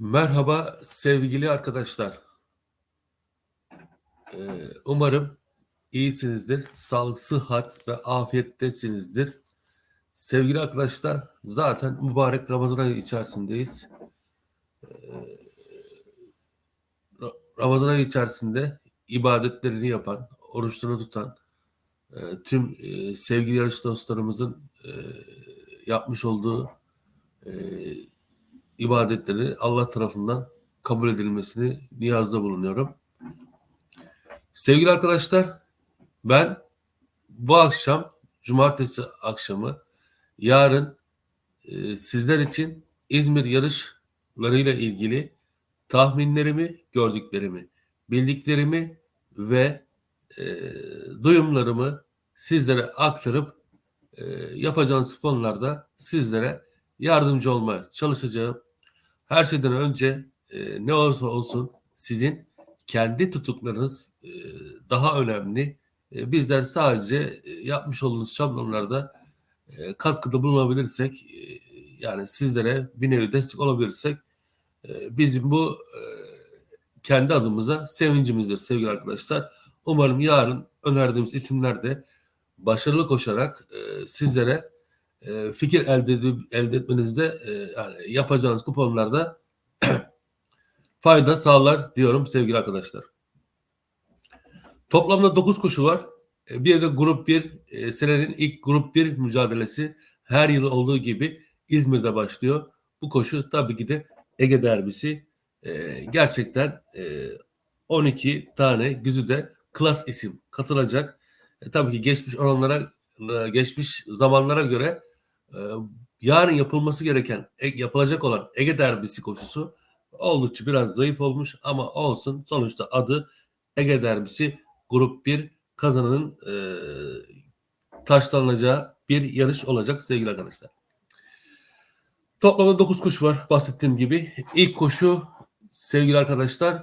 Merhaba sevgili arkadaşlar. Ee, umarım iyisinizdir. Sağlık, sıhhat ve afiyettesinizdir. Sevgili arkadaşlar zaten mübarek Ramazan ayı içerisindeyiz. Ee, Ra- Ramazan ayı içerisinde ibadetlerini yapan, oruçlarını tutan e, tüm e, sevgili yarış dostlarımızın e, yapmış olduğu ibadetleri Allah tarafından kabul edilmesini niyazda bulunuyorum. Sevgili arkadaşlar, ben bu akşam, cumartesi akşamı, yarın e, sizler için İzmir yarışlarıyla ilgili tahminlerimi, gördüklerimi, bildiklerimi ve e, duyumlarımı sizlere aktarıp e, yapacağınız konularda sizlere yardımcı olmaya çalışacağım. Her şeyden önce e, ne olursa olsun sizin kendi tutuklarınız e, daha önemli. E, bizler sadece e, yapmış olduğunuz şablonlarda e, katkıda bulunabilirsek, e, yani sizlere bir nevi destek olabilirsek, e, bizim bu e, kendi adımıza sevincimizdir sevgili arkadaşlar. Umarım yarın önerdiğimiz isimler de başarılı koşarak e, sizlere e, fikir elde, edip, elde etmenizde e, yani yapacağınız kuponlarda fayda sağlar diyorum sevgili arkadaşlar. Toplamda 9 koşu var. E, Bir de grup 1 e, senenin ilk grup 1 mücadelesi her yıl olduğu gibi İzmir'de başlıyor. Bu koşu tabii ki de Ege derbisi. E, gerçekten e, 12 tane güzide klas isim katılacak. E, tabii ki geçmiş oranlara e, geçmiş zamanlara göre e, yarın yapılması gereken e, yapılacak olan Ege derbisi koşusu oldukça biraz zayıf olmuş ama olsun sonuçta adı Ege derbisi grup 1 kazananın e, taşlanacağı bir yarış olacak sevgili arkadaşlar. Toplamda 9 koşu var bahsettiğim gibi. İlk koşu sevgili arkadaşlar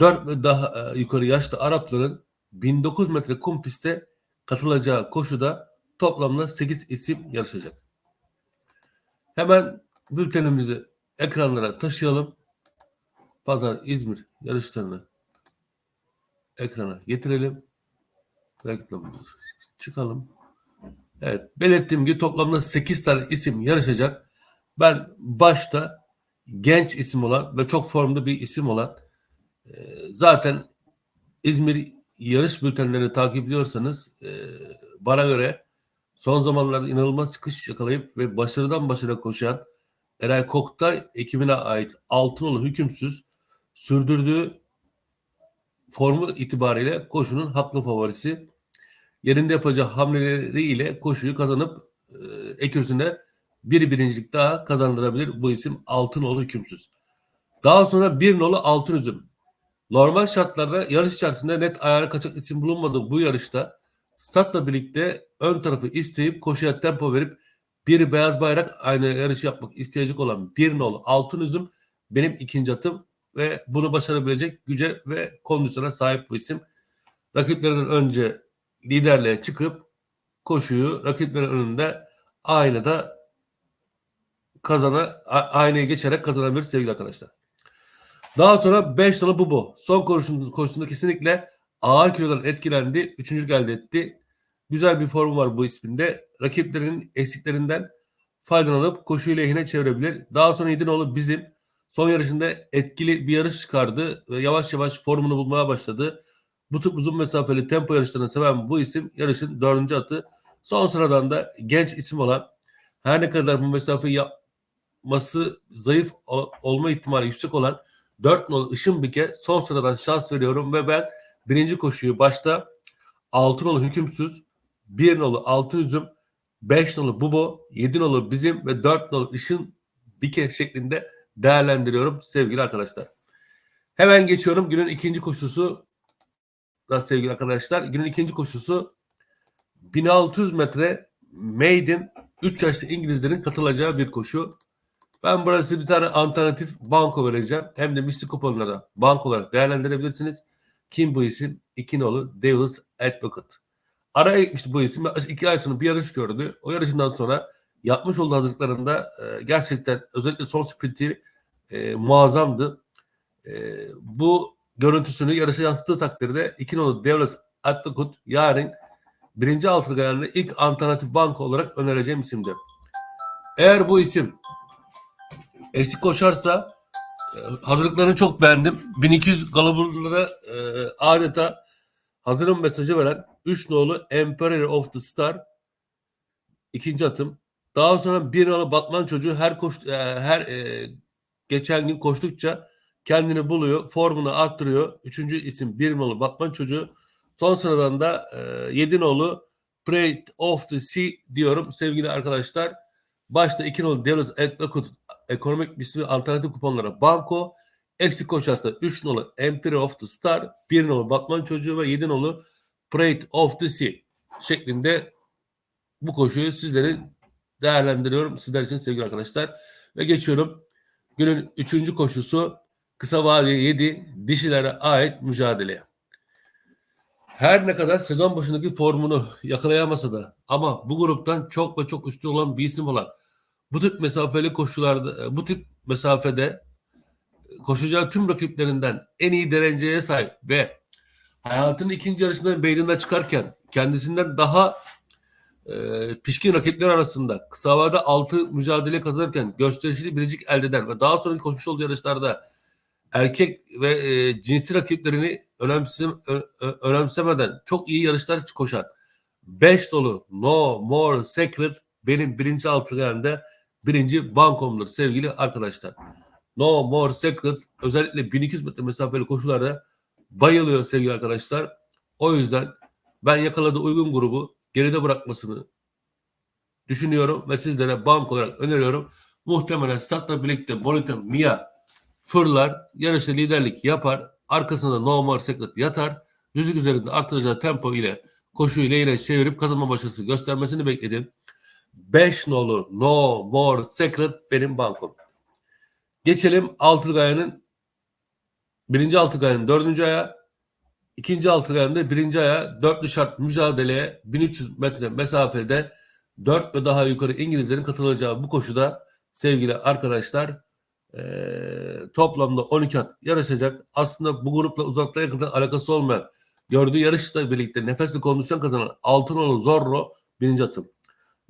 4 ve daha e, yukarı yaşlı Arapların 1900 metre kum pistte katılacağı koşuda toplamda 8 isim yarışacak. Hemen bültenimizi ekranlara taşıyalım. Pazar İzmir yarışlarını ekrana getirelim. Reklamımızı çıkalım. Evet belirttiğim gibi toplamda 8 tane isim yarışacak. Ben başta genç isim olan ve çok formda bir isim olan e, zaten İzmir yarış bültenlerini takip ediyorsanız e, bana göre son zamanlarda inanılmaz çıkış yakalayıp ve başarıdan başarıya koşan Eray Koktay ekibine ait Altınoğlu hükümsüz sürdürdüğü formu itibariyle koşunun haklı favorisi. Yerinde yapacağı hamleleriyle koşuyu kazanıp e, ekürsüne bir birincilik daha kazandırabilir bu isim Altınoğlu hükümsüz. Daha sonra bir nolu altın üzüm. Normal şartlarda yarış içerisinde net ayağına kaçak isim bulunmadığı bu yarışta statla birlikte ön tarafı isteyip koşuya tempo verip bir beyaz bayrak aynı yarışı yapmak isteyecek olan bir nolu altın üzüm benim ikinci atım ve bunu başarabilecek güce ve kondisyona sahip bu isim. Rakiplerinden önce liderliğe çıkıp koşuyu rakiplerin önünde aynada kazana aynaya geçerek kazanabilir sevgili arkadaşlar. Daha sonra 5 tane Bubo. Son koşusunda, koşusunda kesinlikle ağır kilodan etkilendi. Üçüncü elde etti. Güzel bir formu var bu isminde. Rakiplerinin eksiklerinden faydalanıp koşuyu lehine çevirebilir. Daha sonra Yedinoğlu bizim son yarışında etkili bir yarış çıkardı ve yavaş yavaş formunu bulmaya başladı. Bu tip uzun mesafeli tempo yarışlarını seven bu isim yarışın dördüncü atı. Son sıradan da genç isim olan her ne kadar bu mesafeyi yapması zayıf ol- olma ihtimali yüksek olan 4 nolu Işınbik'e son sıradan şans veriyorum ve ben birinci koşuyu başta 6 nolu Hükümsüz, 1 nolu Altın Üzüm, 5 nolu Bubo, 7 nolu Bizim ve 4 nolu Işınbik'e şeklinde değerlendiriyorum sevgili arkadaşlar. Hemen geçiyorum günün ikinci koşusu da sevgili arkadaşlar. Günün ikinci koşusu 1600 metre maiden 3 yaşlı İngilizlerin katılacağı bir koşu. Ben burası bir tane alternatif banko vereceğim. Hem de misli kuponlara banko olarak değerlendirebilirsiniz. Kim bu isim? İki nolu Davis Advocate. Araya gitmişti bu isim. İki ay sonra bir yarış gördü. O yarışından sonra yapmış olduğu hazırlıklarında e, gerçekten özellikle son sprinti e, muazzamdı. E, bu görüntüsünü yarışa yansıttığı takdirde iki nolu Devlet Atlıkut yarın birinci altılı ayarında ilk alternatif banka olarak önereceğim isimdir. Eğer bu isim eksik koşarsa hazırlıklarını çok beğendim. 1200 galaburlara e, adeta hazırım mesajı veren 3 nolu Emperor of the Star ikinci atım. Daha sonra bir nolu Batman çocuğu her koş e, her e, geçen gün koştukça kendini buluyor, formunu arttırıyor. Üçüncü isim bir nolu Batman çocuğu. Son sıradan da e, yedi nolu Pride of the Sea diyorum sevgili arkadaşlar. Başta iki nolu Devlet Ekut ekonomik ismi alternatif kuponlara Banko. Eksik koşarsa 3 nolu Empire of the Star, 1 nolu Batman çocuğu ve 7 nolu Pride of the Sea şeklinde bu koşuyu sizleri değerlendiriyorum. Sizler için sevgili arkadaşlar. Ve geçiyorum. Günün üçüncü koşusu kısa vadeli 7 dişilere ait mücadeleye. Her ne kadar sezon başındaki formunu yakalayamasa da ama bu gruptan çok ve çok üstün olan bir isim olan bu tip mesafeli koşularda bu tip mesafede koşacağı tüm rakiplerinden en iyi dereceye sahip ve hayatının ikinci yarışında beyninde çıkarken kendisinden daha e, pişkin rakipler arasında kısa vadede altı mücadele kazanırken gösterişli biricik elde eden ve daha sonraki koşmuş olduğu yarışlarda erkek ve e, cinsi rakiplerini önemsem, ö, ö, önemsemeden çok iyi yarışlar koşan 5 dolu No More Secret benim birinci altıganda birinci bankomdur sevgili arkadaşlar. No More Secret özellikle 1200 metre mesafeli koşularda bayılıyor sevgili arkadaşlar. O yüzden ben yakaladığı uygun grubu geride bırakmasını düşünüyorum ve sizlere bank olarak öneriyorum. Muhtemelen startla birlikte Bonita Mia fırlar, yarışta liderlik yapar, arkasında No More Secret yatar, düzlük üzerinde arttıracağı tempo ile koşuyu lehine çevirip kazanma başarısı göstermesini bekledim. 5 nolu No More Secret benim bankom. Geçelim Altılgaya'nın birinci Altılgaya'nın dördüncü aya, ikinci Altılgaya'nın birinci aya dörtlü şart mücadeleye 1300 metre mesafede 4 ve daha yukarı İngilizlerin katılacağı bu koşuda sevgili arkadaşlar e, toplamda 12 at yarışacak. Aslında bu grupla uzaklığa kadar alakası olmayan gördüğü yarışla birlikte nefesli kondisyon kazanan Altınoğlu Zorro birinci atım.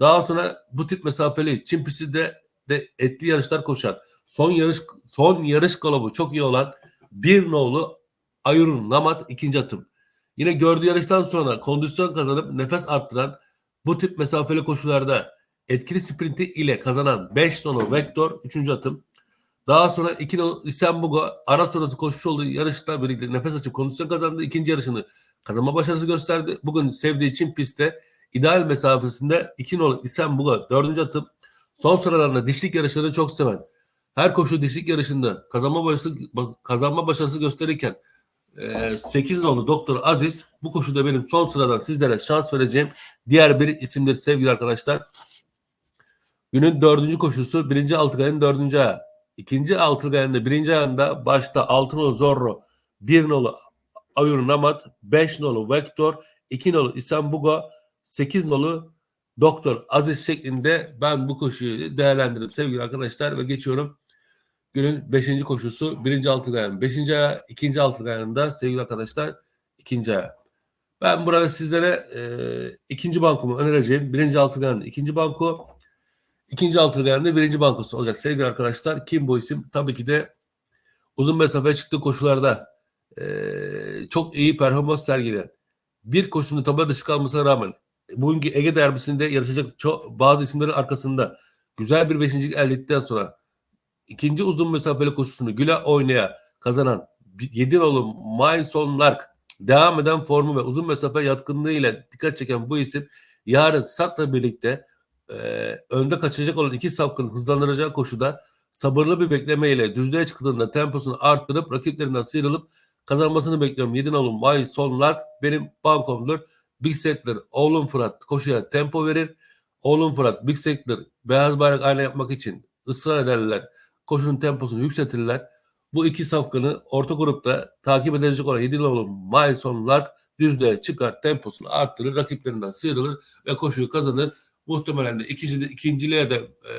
Daha sonra bu tip mesafeli Çin pisti de, de etli yarışlar koşan son yarış son yarış kalabu çok iyi olan bir nolu Ayurun Namat ikinci atım. Yine gördüğü yarıştan sonra kondisyon kazanıp nefes arttıran bu tip mesafeli koşularda etkili sprinti ile kazanan 5 nolu Vector 3. atım. Daha sonra 2 nolu Isenbugo ara sonrası koşmuş olduğu yarışta birlikte nefes açıp kondisyon kazandı. ikinci yarışını kazanma başarısı gösterdi. Bugün sevdiği Çin pistte ideal mesafesinde 2 nolu İsem Buga 4. atım. Son sıralarında dişlik yarışları çok seven. Her koşu dişlik yarışında kazanma başarısı, kazanma başarısı gösterirken e, 8 nolu Doktor Aziz bu koşuda benim son sıradan sizlere şans vereceğim diğer bir isimdir sevgili arkadaşlar. Günün dördüncü koşusu birinci altı altıgayın dördüncü ayağı. İkinci altıgayın da birinci ayağında başta altı nolu Zorro, bir nolu Ayur Namat, beş nolu Vector, iki nolu İsambuga, 8 nolu Doktor Aziz şeklinde ben bu koşuyu değerlendirdim sevgili arkadaşlar ve geçiyorum günün 5. koşusu 1. altın ayağın 5. ayağı 2. altın ayağında sevgili arkadaşlar 2. ayağı. Ben burada sizlere e, ikinci bankomu önereceğim. Birinci altın ayağında ikinci banko. ikinci altın ayağında birinci bankosu olacak sevgili arkadaşlar. Kim bu isim? Tabii ki de uzun mesafeye çıktığı koşularda e, çok iyi performans sergileyen bir koşunun tabela dışı kalmasına rağmen bugünkü Ege derbisinde yarışacak çok, bazı isimlerin arkasında güzel bir beşincilik elde ettikten sonra ikinci uzun mesafeli koşusunu güle oynaya kazanan 7 nolu Milson Lark devam eden formu ve uzun mesafe yatkınlığı ile dikkat çeken bu isim yarın Sart'la birlikte e, önde kaçacak olan iki safkın hızlandıracağı koşuda sabırlı bir beklemeyle düzlüğe çıktığında temposunu arttırıp rakiplerinden sıyrılıp kazanmasını bekliyorum. 7 nolu Milson Lark benim bankomdur. Big Settler, oğlum Fırat koşuya tempo verir. Oğlum Fırat, Big Settler beyaz bayrak ayna yapmak için ısrar ederler koşunun temposunu yükseltirler. Bu iki safkanı orta grupta takip edecek olan 7 nolu Milson Lark düzlüğe çıkar, temposunu arttırır, rakiplerinden sıyrılır ve koşuyu kazanır. Muhtemelen de ikinci, ikinciliğe de e,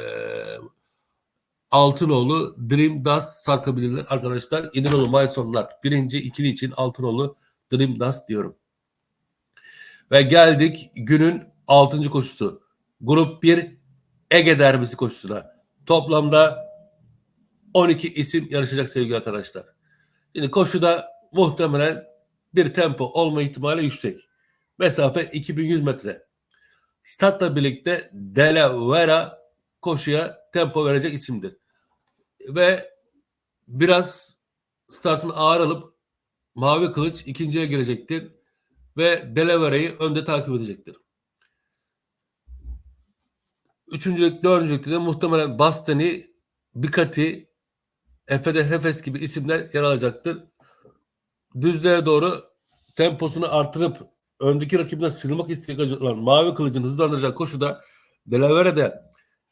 Altınoğlu Dream Dust sarkabilirler arkadaşlar. İdinoğlu Maysonlar birinci ikili için Altınoğlu Dream Dust diyorum. Ve geldik günün altıncı koşusu. Grup 1 Ege derbisi koşusuna. Toplamda 12 isim yarışacak sevgili arkadaşlar. Şimdi koşuda muhtemelen bir tempo olma ihtimali yüksek. Mesafe 2100 metre. Statla birlikte De La Vera koşuya tempo verecek isimdir. Ve biraz startın ağır alıp Mavi Kılıç ikinciye girecektir. Ve Delavere'yi önde takip edecektir. Üçüncülük, dördüncülükte de muhtemelen Bastani, Bikati, Efede Hefes gibi isimler yer alacaktır. Düzlüğe doğru temposunu artırıp öndeki rakibinden sıyrılmak isteyecek olan Mavi Kılıç'ın hızlandıracak koşuda Delavere'de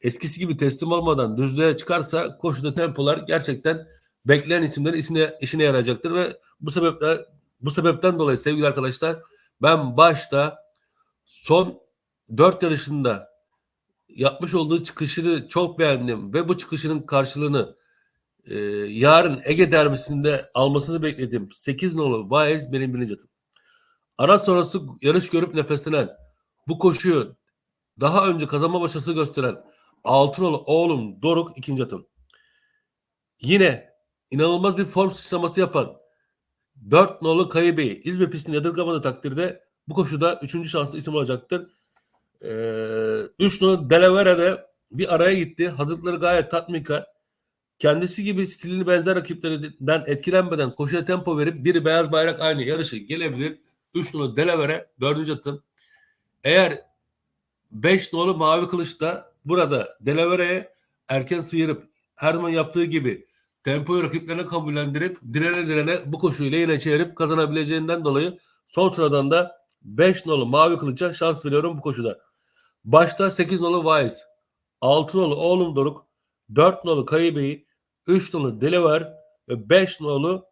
eskisi gibi teslim olmadan düzlüğe çıkarsa koşuda tempolar gerçekten bekleyen isimlerin işine, işine yarayacaktır ve bu sebeple bu sebepten dolayı sevgili arkadaşlar ben başta son dört yarışında yapmış olduğu çıkışını çok beğendim ve bu çıkışının karşılığını e, yarın Ege derbisinde almasını bekledim. 8 nolu Vaiz benim birinci atım. Ara sonrası yarış görüp nefeslenen bu koşuyu daha önce kazanma başarısı gösteren Altınolu oğlum Doruk ikinci atım. Yine inanılmaz bir form sıçraması yapan 4 nolu Kayı Bey İzmir pistini yadırgamadığı takdirde bu koşuda 3. şanslı isim olacaktır. 3 ee, nolu Delavere'de bir araya gitti. Hazırlıkları gayet tatminkar. Kendisi gibi stilini benzer rakiplerinden etkilenmeden koşuya tempo verip bir beyaz bayrak aynı yarışı gelebilir. 3 nolu Delavere 4. atım. Eğer 5 nolu Mavi Kılıç da burada Delavere'ye erken sıyırıp her zaman yaptığı gibi tempoyu rakiplerine kabullendirip direne direne bu koşuyla yine çevirip kazanabileceğinden dolayı son sıradan da 5 nolu Mavi Kılıç'a şans veriyorum bu koşuda. Başta 8 nolu Wise, 6 nolu Oğlum Doruk, 4 nolu Kayıbeyi, 3 nolu Deliver ve 5 nolu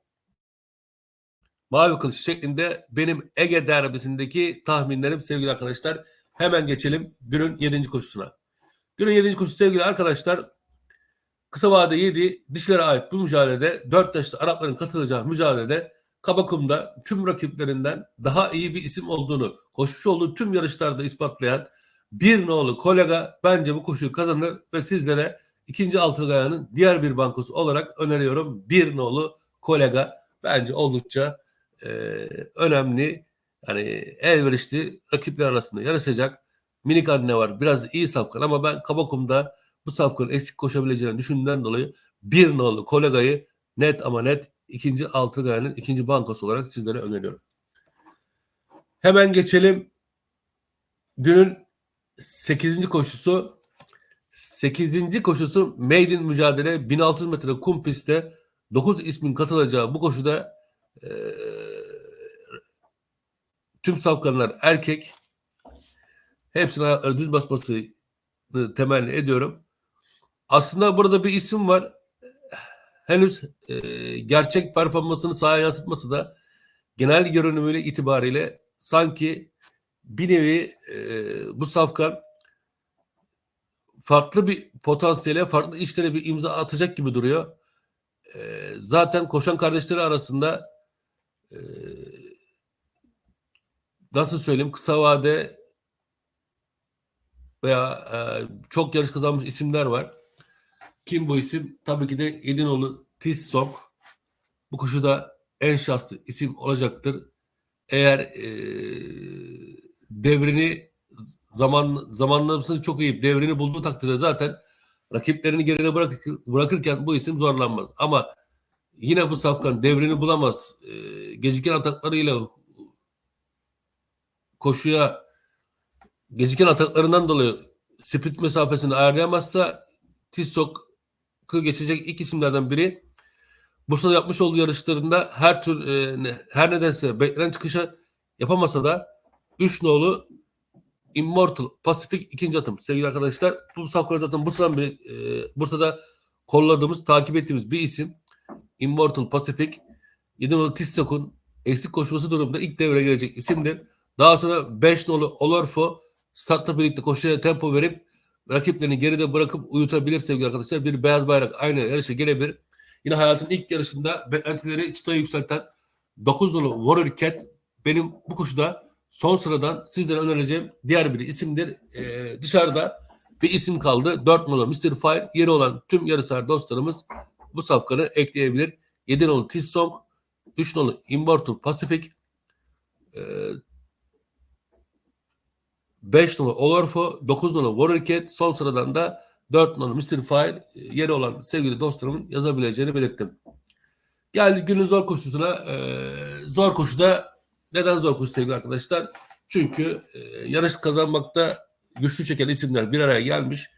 Mavi Kılıç şeklinde benim Ege derbisindeki tahminlerim sevgili arkadaşlar. Hemen geçelim günün 7. koşusuna. Günün 7. koşusu sevgili arkadaşlar kısa vade 7 dişlere ait bu mücadelede 4 yaşlı Arapların katılacağı mücadelede Kabakum'da tüm rakiplerinden daha iyi bir isim olduğunu koşmuş olduğu tüm yarışlarda ispatlayan bir nolu kolega bence bu koşuyu kazanır ve sizlere ikinci Altılgaya'nın diğer bir bankosu olarak öneriyorum. Bir nolu kolega bence oldukça e, önemli yani elverişli rakipler arasında yarışacak. Minik anne var biraz iyi safkan ama ben Kabakum'da bu safkanın eksik koşabileceğini düşündüğümden dolayı bir nolu kolegayı net ama net ikinci Altılgaya'nın ikinci bankosu olarak sizlere öneriyorum. Hemen geçelim günün 8. koşusu 8. koşusu maiden mücadele 1600 metre kum pistte 9 ismin katılacağı bu koşuda e, tüm safkanlar erkek ayakları düz basması temenni ediyorum. Aslında burada bir isim var. Henüz e, gerçek performansını sahaya yansıtması da genel görünümüyle itibariyle sanki bir nevi e, bu safkan farklı bir potansiyele, farklı işlere bir imza atacak gibi duruyor. E, zaten koşan kardeşleri arasında e, nasıl söyleyeyim kısa vade veya e, çok yarış kazanmış isimler var. Kim bu isim? Tabii ki de Edinoğlu Tissok. Bu koşuda en şanslı isim olacaktır. Eğer e, devrini zaman zamanlamasını çok iyi devrini bulduğu takdirde zaten rakiplerini geride bırakır, bırakırken bu isim zorlanmaz. Ama yine bu safkan devrini bulamaz. E, geciken ataklarıyla koşuya geciken ataklarından dolayı sprint mesafesini ayarlayamazsa Tissok'u geçecek ilk isimlerden biri. Bursa'da yapmış olduğu yarışlarında her tür e, ne, her nedense beklenen çıkışa yapamasa da 3 nolu Immortal Pasifik ikinci atım sevgili arkadaşlar. Bu safkan zaten Bursa'dan bir e, Bursa'da kolladığımız, takip ettiğimiz bir isim. Immortal Pasifik 7 nolu Tissok'un eksik koşması durumunda ilk devreye gelecek isimdir. Daha sonra 5 nolu Olorfo startla birlikte koşuya tempo verip rakiplerini geride bırakıp uyutabilir sevgili arkadaşlar. Bir beyaz bayrak aynı yarışa gelebilir. Yine hayatın ilk yarışında beklentileri çıtayı yükselten 9 nolu Warrior Cat benim bu koşuda son sıradan sizlere önereceğim diğer bir isimdir. Ee, dışarıda bir isim kaldı. 4 nolu Mr. Fire. Yeri olan tüm yarışlar dostlarımız bu safkanı ekleyebilir. 7 nolu Tissong, 3 nolu Immortal Pacific, e, 5 nolu Olorfo, 9 nolu Warrior Cat, son sıradan da 4 nolu Mr. Fire yeri olan sevgili dostlarımın yazabileceğini belirttim. Geldik günün zor koşusuna. Ee, zor koşuda neden zor koşu sevgili arkadaşlar? Çünkü e, yarış kazanmakta güçlü çeken isimler bir araya gelmiş.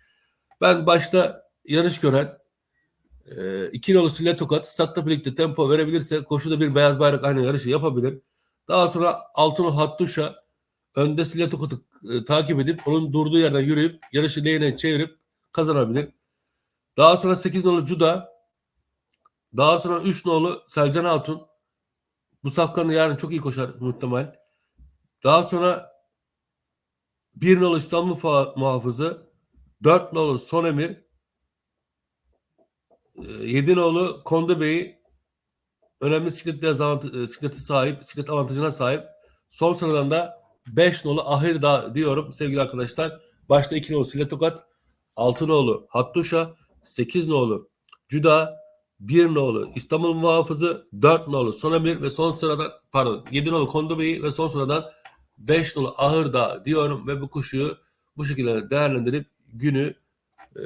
Ben başta yarış gören e, iki nolu Sille Tokat statta birlikte tempo verebilirse koşuda bir beyaz bayrak aynı yarışı yapabilir. Daha sonra altı nolu Hattuşa önde Tokat'ı e, takip edip onun durduğu yerden yürüyüp yarışı lehine çevirip kazanabilir. Daha sonra 8 nolu Cuda daha sonra 3 nolu Selcan Hatun. Bu safkanı yarın çok iyi koşar muhtemel. Daha sonra 1 nolu İstanbul muhafızı. 4 nolu Son Emir. 7 nolu Kondu Bey önemli bisiklet dezavantajı, bisikleti sahip, bisiklet avantajına sahip. Son sıradan da 5 nolu Ahir Dağ diyorum sevgili arkadaşlar. Başta 2 nolu Sile Tokat, 6 nolu Hattuşa, 8 nolu Cüda, 1 nolu İstanbul Muhafızı, 4 nolu Sonamir ve son sıradan pardon 7 nolu Kondu Bey ve son sıradan 5 nolu Ahırda diyorum ve bu kuşuyu bu şekilde değerlendirip günü e,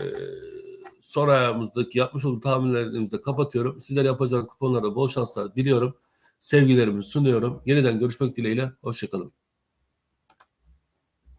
son ayağımızdaki yapmış olduğum tahminlerimizde kapatıyorum. Sizler yapacağınız kuponlarda bol şanslar diliyorum. Sevgilerimi sunuyorum. Yeniden görüşmek dileğiyle. Hoşçakalın.